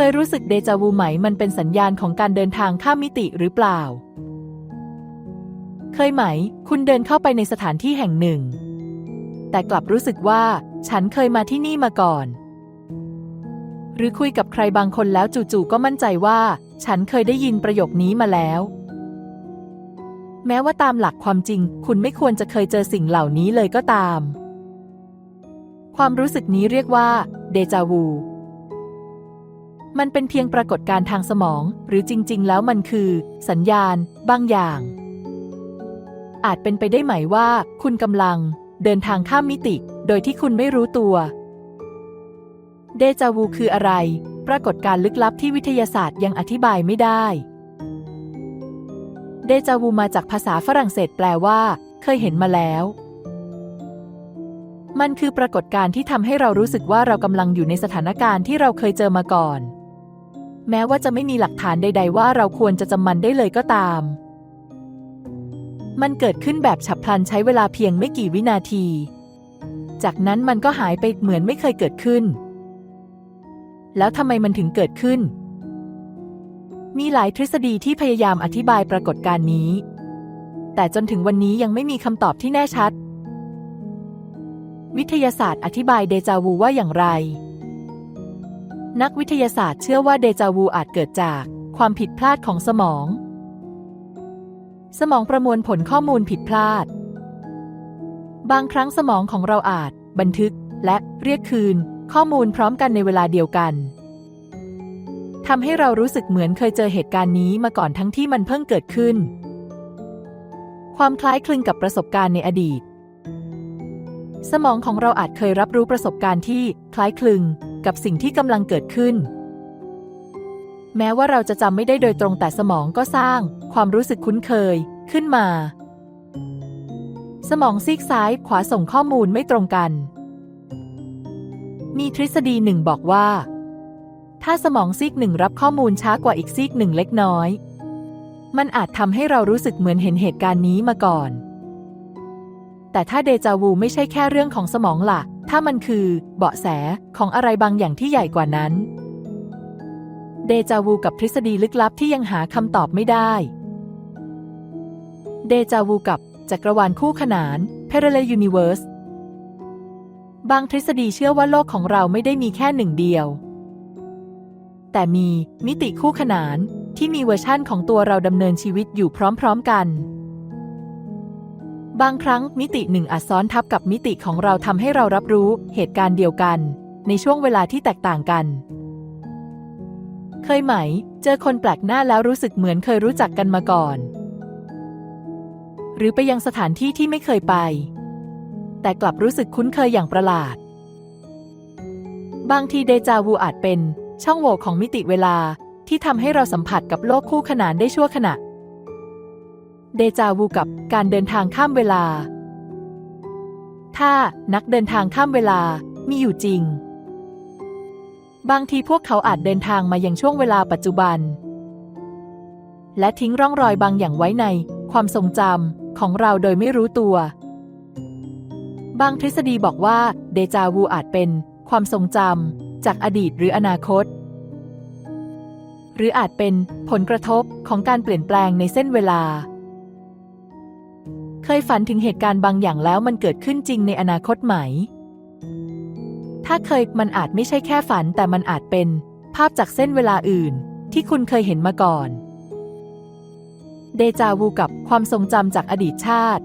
เคยรู้สึกเดจาวูไหมมันเป็นสัญญาณของการเดินทางข้ามมิติหรือเปล่า เคยไหม คุณเดินเข้าไปในสถานที่แห่งหนึ่ง แต่กลับรู้สึกว่า ฉันเคยมาที่นี่มาก่อน หรือคุยกับใครบางคนแล้วจู่ๆก็มั่นใจว่า ฉันเคยได้ยินประโยคนี้มาแล้ว แม้ว่าตามหลักความจริง คุณไม่ควรจะเคยเจอสิ่งเหล่านี้เลยก็ตาม ความรู้สึกนี้เรียกว่าเดจาวู มันเป็นเพียงปรากฏการณ์ทางสมอง หรือจริง ๆ แล้วมันคือ สัญญาณ บางอย่าง อาจเป็นไปได้ไหมว่า คุณกำลัง เดินทางข้ามมิติ โดยที่คุณไม่รู้ตัว เดจาวูคืออะไร ปรากฏการณ์ลึกลับที่วิทยาศาสตร์ยังอธิบายไม่ได้ เดจาวูมาจากภาษาฝรั่งเศสแปลว่า เคยเห็นมาแล้วมันคือปรากฏการณ์ที่ทำให้เรารู้สึกว่าเรากำลังอยู่ในสถานการณ์ที่เราเคยเจอมาก่อน แม้ว่าจะไม่มีหลักฐานใด ๆ ว่าเราควรจะจำมันได้เลยก็ตาม มันเกิดขึ้นแบบฉับพลันใช้เวลาเพียงไม่กี่วินาที จากนั้นมันก็หายไปเหมือนไม่เคยเกิดขึ้น แล้วทำไมมันถึงเกิดขึ้น มีหลายทฤษฎีที่พยายามอธิบายปรากฏการณ์นี้ แต่จนถึงวันนี้ยังไม่มีคำตอบที่แน่ชัด วิทยาศาสตร์อธิบายเดจาวูว่าอย่างไร นักวิทยาศาสตร์เชื่อว่าเดจาวูอาจเกิดจากความผิดพลาดของสมอง สมองประมวลผลข้อมูลผิดพลาด บางครั้งสมองของเราอาจ บันทึกและเรียกคืน ข้อมูลพร้อมกันในเวลาเดียวกันทำให้เรารู้สึกเหมือนเคยเจอเหตุการณ์นี้มาก่อนทั้งที่มันเพิ่งเกิดขึ้น ความคล้ายคลึงกับประสบการณ์ในอดีต สมองของเราอาจเคยรับรู้ประสบการณ์ที่คล้ายคลึงกับสิ่งที่กำลังเกิดขึ้น แม้ว่าเราจะจำไม่ได้โดยตรงแต่สมองก็สร้าง ความรู้สึกคุ้นเคยขึ้นมา สมองซีกซ้ายขวาส่งข้อมูลไม่ตรงกัน มีทฤษฎีหนึ่งบอกว่า ถ้าสมองซีกหนึ่งรับข้อมูลช้ากว่าอีกซีกหนึ่งเล็กน้อย มันอาจทำให้เรารู้สึกเหมือนเห็นเหตุการณ์นี้มาก่อน แต่ถ้าเดจาวูไม่ใช่แค่เรื่องของสมองล่ะ ถ้ามันคือเบาะแสของอะไรบางอย่างที่ใหญ่กว่านั้น เดจาวูกับทฤษฎีลึกลับที่ยังหาคำตอบไม่ได้ เดจาวูกับจักรวาลคู่ขนาน Parallel Universe บางทฤษฎีเชื่อว่าโลกของเราไม่ได้มีแค่หนึ่งเดียว แต่มีมิติคู่ขนานที่มีเวอร์ชั่นของตัวเราดำเนินชีวิตอยู่พร้อมๆกัน บางครั้งมิติหนึ่งอาจซ้อนทับกับมิติของเราทำให้เรารับรู้เหตุการณ์เดียวกัน ในช่วงเวลาที่แตกต่างกัน เคยไหม เจอคนแปลกหน้าแล้วรู้สึกเหมือนเคยรู้จักกันมาก่อน หรือไปยังสถานที่ที่ไม่เคยไป แต่กลับรู้สึกคุ้นเคยอย่างประหลาด บางทีเดจาวูอาจเป็น ช่องโหว่ของมิติเวลาที่ทำให้เราสัมผัสกับโลกคู่ขนานได้ชั่วขณะ เดจาวูกับการเดินทางข้ามเวลา ถ้านักเดินทางข้ามเวลามีอยู่จริง บางทีพวกเขาอาจเดินทางมายังช่วงเวลาปัจจุบัน และทิ้งร่องรอยบางอย่างไว้ในความทรงจำของเราโดยไม่รู้ตัว บางทฤษฎีบอกว่าเดจาวูอาจเป็นความทรงจำจากอดีตหรืออนาคต หรืออาจเป็นผลกระทบของการเปลี่ยนแปลงในเส้นเวลา เคยฝันถึงเหตุการณ์บางอย่างแล้วมันเกิดขึ้นจริงในอนาคตไหม ถ้าเคยมันอาจไม่ใช่แค่ฝันแต่มันอาจเป็น ภาพจากเส้นเวลาอื่น ที่คุณเคยเห็นมาก่อน เดจาวูกับความทรงจำจากอดีตชาติ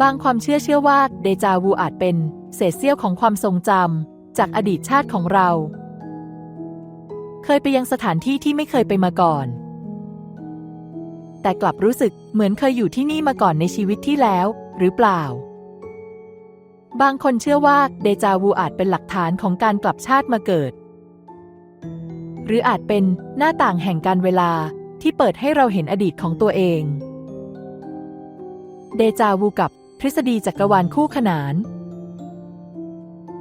บางความเชื่อเชื่อว่าเดจาวูอาจเป็น เศษเสี้ยวของความทรงจำจากอดีตชาติของเรา เคยไปยังสถานที่ที่ไม่เคยไปมาก่อน แต่กลับรู้สึกเหมือนเคยอยู่ที่นี่มาก่อนในชีวิตที่แล้ว หรือเปล่า บางคนเชื่อว่าเดจาวูอาจเป็นหลักฐานของการกลับชาติมาเกิด หรืออาจเป็นหน้าต่างแห่งการเวลาที่เปิดให้เราเห็นอดีตของตัวเอง เดจาวูกับทฤษฎีจักรวาลคู่ขนาน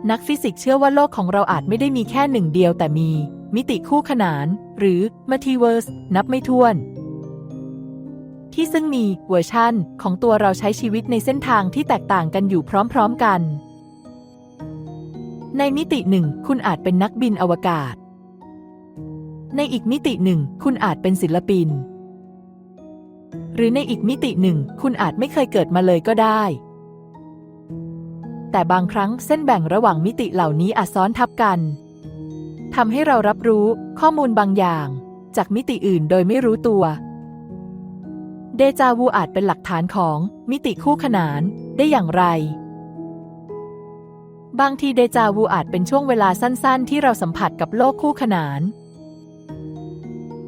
นักฟิสิกส์เชื่อว่าโลกของเราอาจไม่ได้มีแค่หนึ่งเดียวแต่มี มิติคู่ขนาน หรือมัลติเวิร์สนับไม่ถ้วน ที่ซึ่งมีเวอร์ชั่นของตัวเราใช้ชีวิตในเส้นทางที่แตกต่างกันอยู่พร้อมๆกัน ในมิติหนึ่ง คุณอาจเป็นนักบินอวกาศ ในอีกมิติหนึ่ง คุณอาจเป็นศิลปิน หรือในอีกมิติหนึ่ง คุณอาจไม่เคยเกิดมาเลยก็ได้ แต่บางครั้งเส้นแบ่งระหว่างมิติเหล่านี้อาจซ้อนทับกันทำให้เรารับรู้ข้อมูลบางอย่าง จากมิติอื่นโดยไม่รู้ตัว เดจาวูอาจเป็นหลักฐานของมิติคู่ขนานได้อย่างไร บางทีเดจาวูอาจเป็นช่วงเวลาสั้น ๆ ที่เราสัมผัสกับโลกคู่ขนาน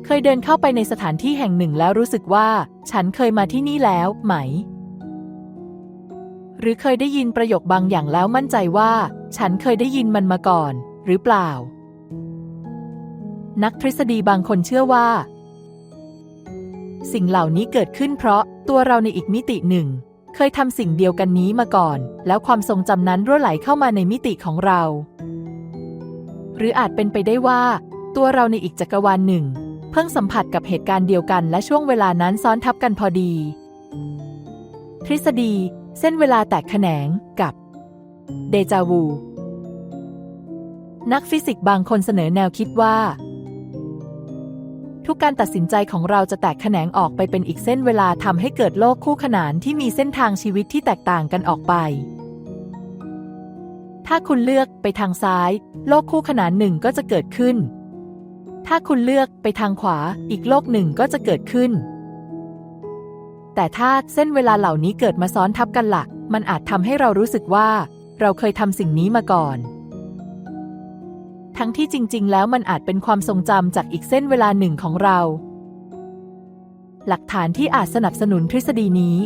เคยเดินเข้าไปในสถานที่แห่งหนึ่งแล้วรู้สึกว่า ฉันเคยมาที่นี่แล้วไหม หรือเคยได้ยินประโยคบางอย่างแล้วมั่นใจว่า ฉันเคยได้ยินมันมาก่อน หรือเปล่า นักทฤษฎีบางคนเชื่อว่า สิ่งเหล่านี้เกิดขึ้นเพราะตัวเราในอีกมิติหนึ่ง เคยทำสิ่งเดียวกันนี้มาก่อน แล้วความทรงจำนั้นรั่วไหลเข้ามาในมิติของเรา หรืออาจเป็นไปได้ว่า ตัวเราในอีกจักรวาลหนึ่ง เพิ่งสัมผัสกับเหตุการณ์เดียวกันและช่วงเวลานั้นซ้อนทับกันพอดี ทฤษฎี เส้นเวลาแตกแขนงกับเดจาวูนักฟิสิกส์บางคนเสนอแนวคิดว่า ทุกการตัดสินใจของเราจะแตกแขนงออกไปเป็นอีกเส้นเวลาทำให้เกิดโลกคู่ขนานที่มีเส้นทางชีวิตที่แตกต่างกันออกไป ถ้าคุณเลือกไปทางซ้าย โลกคู่ขนานหนึ่งก็จะเกิดขึ้น ถ้าคุณเลือกไปทางขวา อีกโลกหนึ่งก็จะเกิดขึ้น แต่ถ้าเส้นเวลาเหล่านี้เกิดมาซ้อนทับกันหลัก มันอาจทำให้เรารู้สึกว่า เราเคยทำสิ่งนี้มาก่อน ทั้งที่จริง ๆ แล้วมันอาจเป็นความทรงจำจากอีกเส้นเวลาหนึ่งของเรา หลักฐานที่อาจสนับสนุนทฤษฎีนี้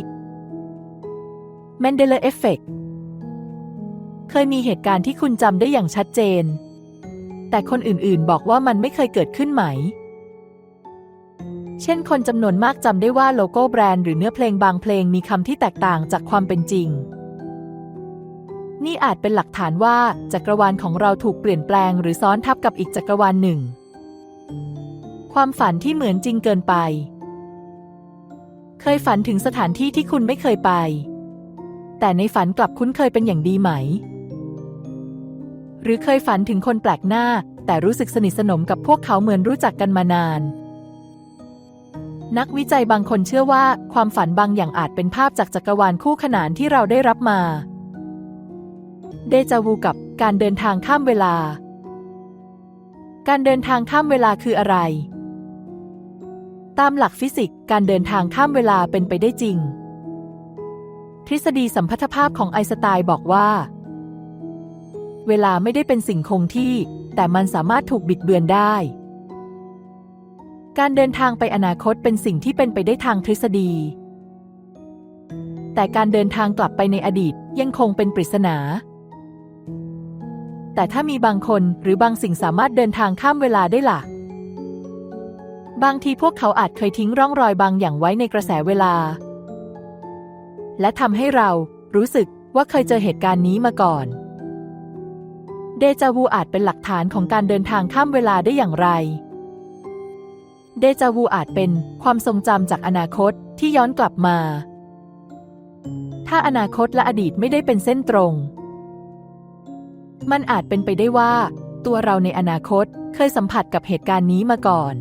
Mandela Effect เคยมีเหตุการณ์ที่คุณจำได้อย่างชัดเจน แต่คนอื่นๆ บอกว่ามันไม่เคยเกิดขึ้นไหม เช่นคนจำนวนมากจำได้ว่าโลโก้แบรนด์หรือเนื้อเพลงบางเพลงมีคำที่แตกต่างจากความเป็นจริง นี่อาจเป็นหลักฐานว่าจักรวาลของเราถูกเปลี่ยนแปลงหรือซ้อนทับกับอีกจักรวาลหนึ่ง ความฝันที่เหมือนจริงเกินไป เคยฝันถึงสถานที่ที่คุณไม่เคยไป แต่ในฝันกลับคุ้นเคยเป็นอย่างดีไหม หรือเคยฝันถึงคนแปลกหน้า แต่รู้สึกสนิทสนมกับพวกเขาเหมือนรู้จักกันมานาน นักวิจัยบางคนเชื่อว่า ความฝันบางอย่างอาจเป็นภาพจากจักรวาลคู่ขนานที่เราได้รับมา เดจาวูกับการเดินทางข้ามเวลา การเดินทางข้ามเวลาคืออะไร ตามหลักฟิสิกส์การเดินทางข้ามเวลาเป็นไปได้จริง ทฤษฎีสัมพัทธภาพของไอน์สไตน์บอกว่า เวลาไม่ได้เป็นสิ่งคงที่ แต่มันสามารถถูกบิดเบือนได้ การเดินทางไปอนาคตเป็นสิ่งที่เป็นไปได้ทางทฤษฎี แต่การเดินทางกลับไปในอดีตยังคงเป็นปริศนา แต่ถ้ามีบางคนหรือบางสิ่งสามารถเดินทางข้ามเวลาได้ล่ะ บางทีพวกเขาอาจเคยทิ้งร่องรอยบางอย่างไว้ในกระแสเวลา และทำให้เรารู้สึกว่าเคยเจอเหตุการณ์นี้มาก่อน เดจาวูอาจเป็นหลักฐานของการเดินทางข้ามเวลาได้อย่างไร เดจาวูอาจเป็นความทรงจำจากอนาคตที่ย้อนกลับมา ถ้าอนาคตและอดีตไม่ได้เป็นเส้นตรง มันอาจเป็นไปได้ว่า ตัวเราในอนาคตเคยสัมผัสกับเหตุการณ์นี้มาก่อน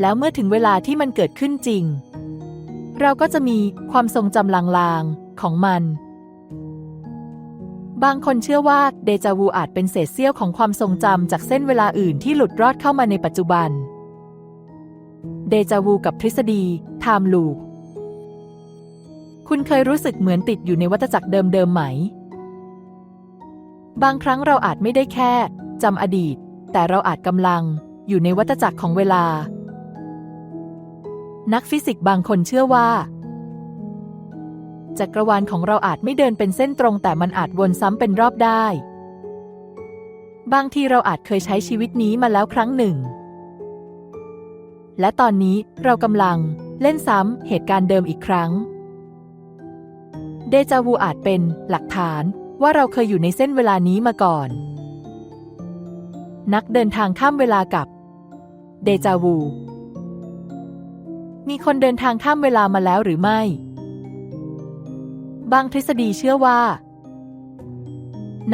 แล้วเมื่อถึงเวลาที่มันเกิดขึ้นจริง เราก็จะมีความทรงจำลางๆของมัน บางคนเชื่อว่าเดจาวูอาจเป็นเศษเสี้ยวของความทรงจำจากเส้นเวลาอื่นที่หลุดรอดเข้ามาในปัจจุบัน เดจาวูกับทฤษฎีไทม์ลูปคุณเคยรู้สึกเหมือนติดอยู่ในวัฏจักรเดิมๆไหม บางครั้งเราอาจไม่ได้แค่จำอดีต แต่เราอาจกำลังอยู่ในวัฏจักรของเวลา นักฟิสิกส์บางคนเชื่อว่า จักรวาลของเราอาจไม่เดินเป็นเส้นตรง แต่มันอาจวนซ้ำเป็นรอบได้ บางทีเราอาจเคยใช้ชีวิตนี้มาแล้วครั้งหนึ่ง และตอนนี้เรากำลังเล่นซ้ำเหตุการณ์เดิมอีกครั้ง เดจาวูอาจเป็นหลักฐาน ว่าเราเคยอยู่ในเส้นเวลานี้มาก่อน นักเดินทางข้ามเวลากับเดจาวู มีคนเดินทางข้ามเวลามาแล้วหรือไม่ บางทฤษฎีเชื่อว่า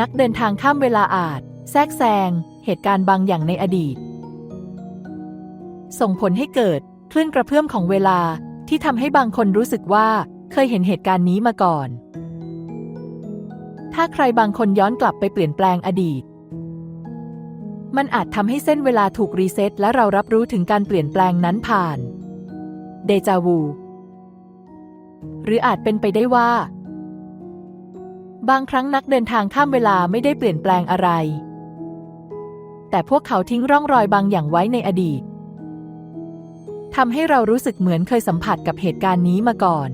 นักเดินทางข้ามเวลาอาจ แทรกแซง เหตุการณ์บางอย่างในอดีต ส่งผลให้เกิดคลื่นกระเพื่อมของเวลาที่ทำให้บางคนรู้สึกว่าเคยเห็นเหตุการณ์นี้มาก่อน ถ้าใครบางคนย้อนกลับไปเปลี่ยนแปลงอดีต มันอาจทำให้เส้นเวลาถูกรีเซ็ตและเรารับรู้ถึงการเปลี่ยนแปลงนั้นผ่านเดจาวูหรืออาจเป็นไปได้ว่า บางครั้งนักเดินทางข้ามเวลาไม่ได้เปลี่ยนแปลงอะไร แต่พวกเขาทิ้งร่องรอยบางอย่างไว้ในอดีตทำให้เรารู้สึกเหมือนเคยสัมผัสกับเหตุการณ์นี้มาก่อน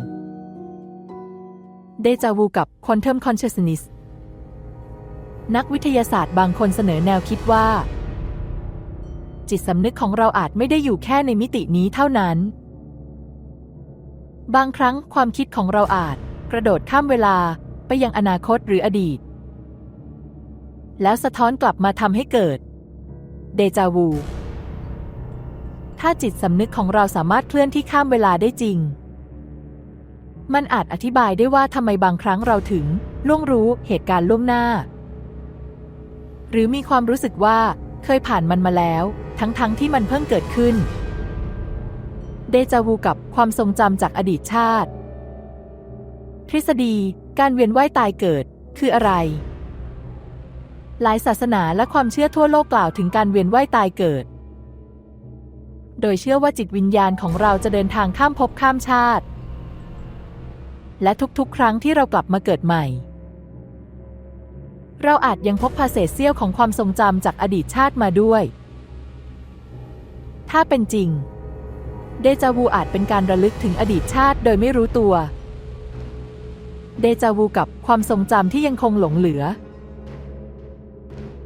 เดจาวูกับ Quantum Consciousness นักวิทยาศาสตร์บางคนเสนอแนวคิดว่า จิตสำนึกของเราอาจไม่ได้อยู่แค่ในมิตินี้เท่านั้น บางครั้งความคิดของเราอาจกระโดดข้ามเวลาไปยังอนาคตหรืออดีต แล้วสะท้อนกลับมาทำให้เกิด เดจาวู ถ้าจิตสำนึกของเราสามารถเคลื่อนที่ข้ามเวลาได้จริง มันอาจอธิบายได้ว่าทำไมบางครั้งเราถึงล่วงรู้เหตุการณ์ล่วงหน้า หรือมีความรู้สึกว่าเคยผ่านมันมาแล้ว ทั้งๆทที่มันเพิ่งเกิดขึ้น เดจาวูกับความทรงจำจากอดีตชาติ ทฤษฎีการเวียนว่ายตายเกิดคืออะไร หลายศาสนาและความเชื่อทั่วโลกกล่าวถึงการเวียนว่ายตายเกิด โดยเชื่อว่าจิตวิญญาณของเราจะเดินทางข้ามภพข้ามชาติ และทุกๆ ครั้งที่เรากลับมาเกิดใหม่ เราอาจยังพกพาเศษเสี้ยวของความทรงจำจากอดีตชาติมาด้วย ถ้าเป็นจริง เดจาวูอาจเป็นการระลึกถึงอดีตชาติโดยไม่รู้ตัว เดจาวูกับความทรงจำที่ยังคงหลงเหลือ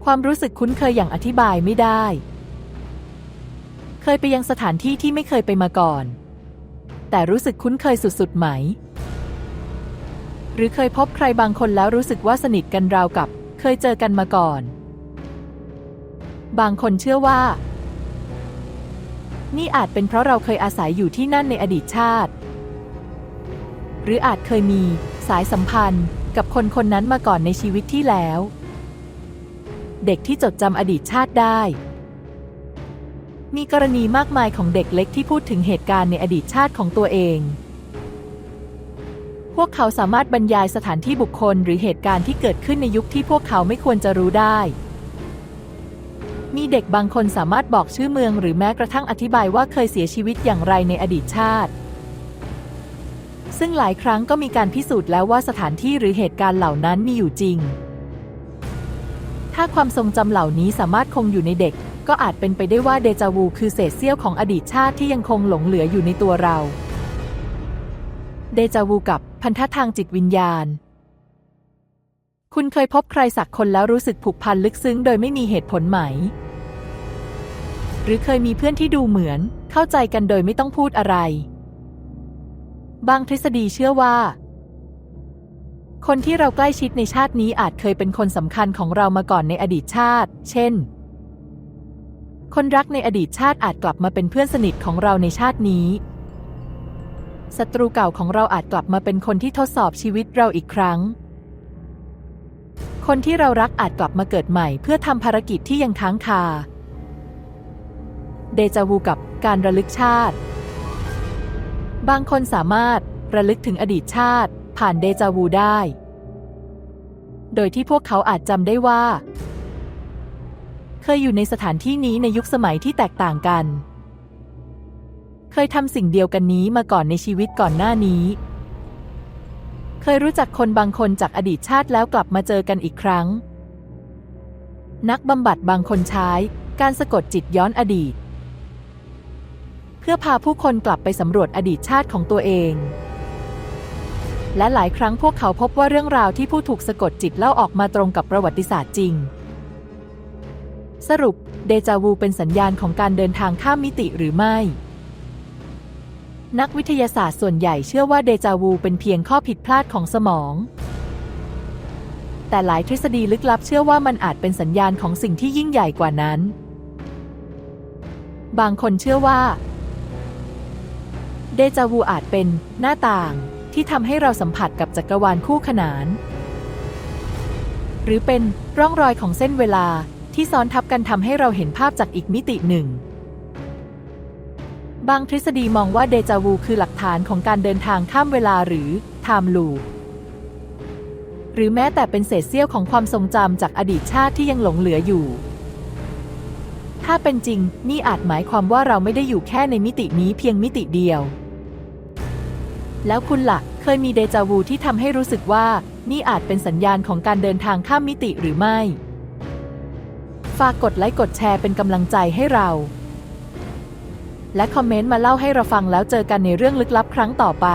ความรู้สึกคุ้นเคยอย่างอธิบายไม่ได้ เคยไปยังสถานที่ที่ไม่เคยไปมาก่อน แต่รู้สึกคุ้นเคยสุดๆไหม รือเคยพบใครบางคนแล้วรู้สึกว่าสนิทกันราวกับ เคยเจอกันมาก่อน บางคนเชื่อว่า นี่อาจเป็นเพราะเราเคยอาศัยอยู่ที่นั่นในอดีตชาติ หรืออาจเคยมีสายสัมพันธ์กับคนคนนั้นมาก่อนในชีวิตที่แล้ว เด็กที่จดจำอดีตชาติได้ มีกรณีมากมายของเด็กเล็กที่พูดถึงเหตุการณ์ในอดีตชาติของตัวเอง พวกเขาสามารถบรรยายสถานที่บุคคลหรือเหตุการณ์ที่เกิดขึ้นในยุคที่พวกเขาไม่ควรจะรู้ได้ มีเด็กบางคนสามารถบอกชื่อเมืองหรือแม้กระทั่งอธิบายว่าเคยเสียชีวิตอย่างไรในอดีตชาติ ซึ่งหลายครั้งก็มีการพิสูจน์แล้วว่าสถานที่หรือเหตุการณ์เหล่านั้นมีอยู่จริง ถ้าความทรงจำเหล่านี้สามารถคงอยู่ในเด็ก ก็อาจเป็นไปได้ว่าเดจาวูคือเศษเสี้ยวของอดีตชาติที่ยังคงหลงเหลืออยู่ในตัวเรา เดจาวูกับพันธะทางจิตวิญญาณ คุณเคยพบใครสักคนแล้วรู้สึกผูกพันลึกซึ้งโดยไม่มีเหตุผลไหม หรือเคยมีเพื่อนที่ดูเหมือน เข้าใจกันโดยไม่ต้องพูดอะไร บางทฤษฎีเชื่อว่า คนที่เราใกล้ชิดในชาตินี้อาจเคยเป็นคนสำคัญของเรามาก่อนในอดีตชาติ เช่น คนรักในอดีตชาติอาจกลับมาเป็นเพื่อนสนิทของเราในชาตินี้ ศัตรูเก่าของเราอาจกลับมาเป็นคนที่ทดสอบชีวิตเราอีกครั้ง คนที่เรารักอาจกลับมาเกิดใหม่ เพื่อทำภารกิจที่ยังค้างคา เดจาวูกับการระลึกชาติ บางคนสามารถระลึกถึงอดีตชาติ ผ่านเดจาวูได้ โดยที่พวกเขาอาจจำได้ว่า เคยอยู่ในสถานที่นี้ในยุคสมัยที่แตกต่างกัน เคยทำสิ่งเดียวกันนี้มาก่อนในชีวิตก่อนหน้านี้ เคยรู้จักคนบางคนจากอดีตชาติแล้วกลับมาเจอกันอีกครั้ง นักบำบัดบางคนใช้การสะกดจิตย้อนอดีต เพื่อพาผู้คนกลับไปสำรวจอดีตชาติของตัวเอง และหลายครั้งพวกเขาพบว่าเรื่องราวที่ผู้ถูกสะกดจิตเล่าออกมาตรงกับประวัติศาสตร์จริง สรุป เดจาวูเป็นสัญญาณของการเดินทางข้ามมิติหรือไม่ นักวิทยาศาสตร์ส่วนใหญ่เชื่อว่าเดจาวูเป็นเพียงข้อผิดพลาดของสมอง แต่หลายทฤษฎีลึกลับเชื่อว่ามันอาจเป็นสัญญาณของสิ่งที่ยิ่งใหญ่กว่านั้น บางคนเชื่อว่า เดจาวูอาจเป็นหน้าต่างที่ทำให้เราสัมผัสกับจักรวาลคู่ขนาน หรือเป็นร่องรอยของเส้นเวลาที่ซ้อนทับกันทำให้เราเห็นภาพจากอีกมิติหนึ่ง บางทฤษฎีมองว่าเดจาวูคือหลักฐานของการเดินทางข้ามเวลาหรือ time loop หรือแม้แต่เป็นเศษเสี้ยวของความทรงจำจากอดีตชาติที่ยังหลงเหลืออยู่ ถ้าเป็นจริง นี่อาจหมายความว่าเราไม่ได้อยู่แค่ในมิตินี้เพียงมิติเดียว แล้วคุณละ่ะ เคยมีเดจาวูที่ทำให้รู้สึกว่า นี่อาจเป็นสัญญาณของการเดินทางข้ามมิติหรือไม่ ฝากกดไลค์กดแชร์เป็นกำลังใจให้เรา และคอมเมนต์มาเล่าให้เราฟังแล้วเจอกันในเรื่องลึกลับครั้งต่อไป